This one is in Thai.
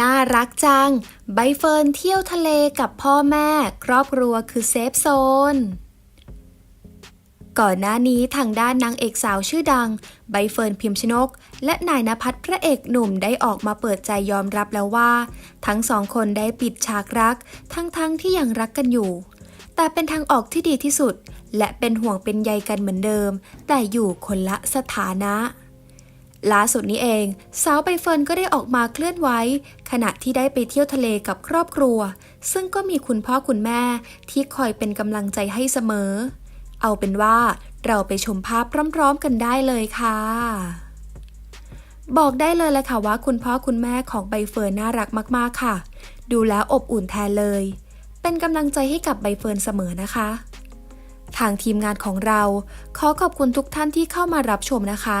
น่ารักจัง ใบเฟิร์นเที่ยวทะเลกับพ่อแม่ ครอบครัวคือเซฟโซน ก่อนหน้านี้ทางด้านนางเอกสาวชื่อดัง ใบเฟิร์นพิมชนก และนายนภัสพระเอกหนุ่มได้ออกมาเปิดใจยอมรับแล้วว่า ทั้งสองคนได้ปิดฉากรัก ทั้งๆทที่ยังรักกันอยู่ แต่เป็นทางออกที่ดีที่สุด และเป็นห่วงเป็นใยกันเหมือนเดิม แต่อยู่คนละสถานะ ล่าสุดนี้เอง สาวใบเฟิร์นก็ได้ออกมาเคลื่อนไหวขณะที่ได้ไปเที่ยวทะเลกับครอบครัว ซึ่งก็มีคุณพ่อคุณแม่ที่คอยเป็นกำลังใจให้เสมอ เอาเป็นว่าเราไปชมภาพพร้อมๆกันได้เลยค่ะบอกได้เลยแหละค่ะว่าคุณพ่อคุณแม่ของใบเฟิร์นน่ารักมากๆค่ะ ดูแล้วอบอุ่นแทนเลย เป็นกำลังใจให้กับใบเฟิร์นเสมอนะคะ ทางทีมงานของเรา ขอขอบคุณทุกท่านที่เข้ามารับชมนะคะ